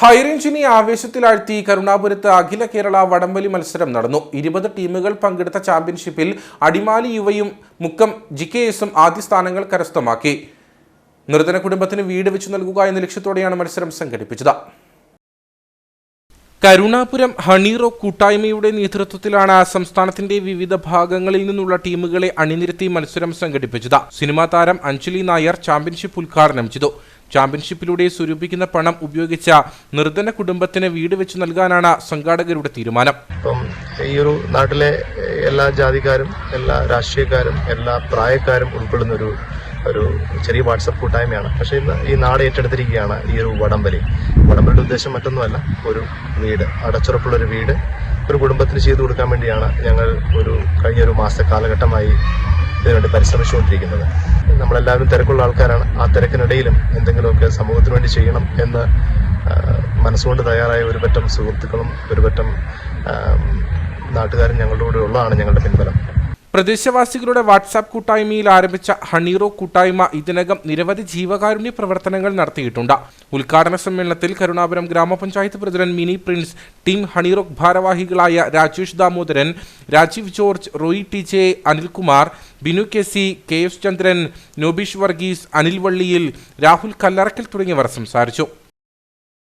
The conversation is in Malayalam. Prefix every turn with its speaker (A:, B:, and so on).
A: ഹൈറേഞ്ചിനെ ആവേശത്തിലാഴ്ത്തി കരുണാപുരത്ത് അഖില കേരള വടംവലി മത്സരം നടന്നു. ഇരുപത് ടീമുകൾ പങ്കെടുത്ത ചാമ്പ്യൻഷിപ്പിൽ അടിമാലി യുവയും മുക്കം ജി കെ എസും ആദ്യ സ്ഥാനങ്ങൾ കരസ്ഥമാക്കി. നിർധന കുടുംബത്തിന് വീട് വെച്ചു നൽകുക എന്ന ലക്ഷ്യത്തോടെയാണ് മത്സരം സംഘടിപ്പിച്ചത്. കരുണാപുരം ഹണീറോ കൂട്ടായ്മയുടെ നേതൃത്വത്തിലാണ് സംസ്ഥാനത്തിന്റെ വിവിധ ഭാഗങ്ങളിൽ നിന്നുള്ള ടീമുകളെ അണിനിരത്തി മത്സരം സംഘടിപ്പിച്ചത്. സിനിമാ താരം അഞ്ജലി നായർ ചാമ്പ്യൻഷിപ്പ് ഉദ്ഘാടനം ചെയ്തു. ചാമ്പ്യൻഷിപ്പിലൂടെ സ്വരൂപിക്കുന്ന പണം ഉപയോഗിച്ച നിർധന കുടുംബത്തിന് വീട് വെച്ച് നൽകാനാണ് സംഘാടകരുടെ തീരുമാനം.
B: ഇപ്പം ഈ ഒരു നാട്ടിലെ എല്ലാ ജാതിക്കാരും എല്ലാ രാഷ്ട്രീയക്കാരും എല്ലാ പ്രായക്കാരും ഉൾപ്പെടുന്ന ഒരു ഒരു ചെറിയ വാട്സപ്പ് കൂട്ടായ്മയാണ്. പക്ഷേ ഇന്ന് ഈ നാട് ഏറ്റെടുത്തിരിക്കുകയാണ് ഈ ഒരു വടംവലി. വടംവലിയുടെ ഉദ്ദേശം മറ്റൊന്നുമല്ല ഒരു വീട് അടച്ചുറപ്പുള്ള ഒരു വീട് ഒരു കുടുംബത്തിന് ചെയ്തു കൊടുക്കാൻ വേണ്ടിയാണ് ഞങ്ങൾ ഒരു കഴിഞ്ഞ ഒരു മാസ കാലഘട്ടമായി ഇതിനുവേണ്ടി പരിശ്രമിച്ചുകൊണ്ടിരിക്കുന്നത്. നമ്മളെല്ലാവരും തിരക്കുള്ള ആൾക്കാരാണ്. ആ തിരക്കിനിടയിലും എന്തെങ്കിലുമൊക്കെ സമൂഹത്തിന് വേണ്ടി ചെയ്യണം എന്ന് മനസ്സുകൊണ്ട് തയ്യാറായ ഒരു പറ്റം സുഹൃത്തുക്കളും ഒരു പറ്റം ആ, നാട്ടുകാരും ഞങ്ങളുടെ കൂടെ ഉള്ളതാണ് ഞങ്ങളുടെ പിൻബലം.
A: പ്രദേശവാസികളുടെ വാട്സാപ്പ് കൂട്ടായ്മയിൽ ആരംഭിച്ച ഹണീറോ കൂട്ടായ്മ ഇതിനകം നിരവധി ജീവകാരുണ്യ പ്രവർത്തനങ്ങൾ നടത്തിയിട്ടുണ്ട്. ഉദ്ഘാടന സമ്മേളനത്തിൽ കരുണാപുരം ഗ്രാമപഞ്ചായത്ത് പ്രസിഡന്റ് മിനി പ്രിൻസ് ടീം ഹണീറോ ഭാരവാഹികളായ Rajesh Damodaran Rajeev George Roy T J Anilkumar Binu K C K S Chandran Nobeesh Varghese Anil Valliyil Rahul Kallarackal തുടങ്ങിയവർ സംസാരിച്ചു.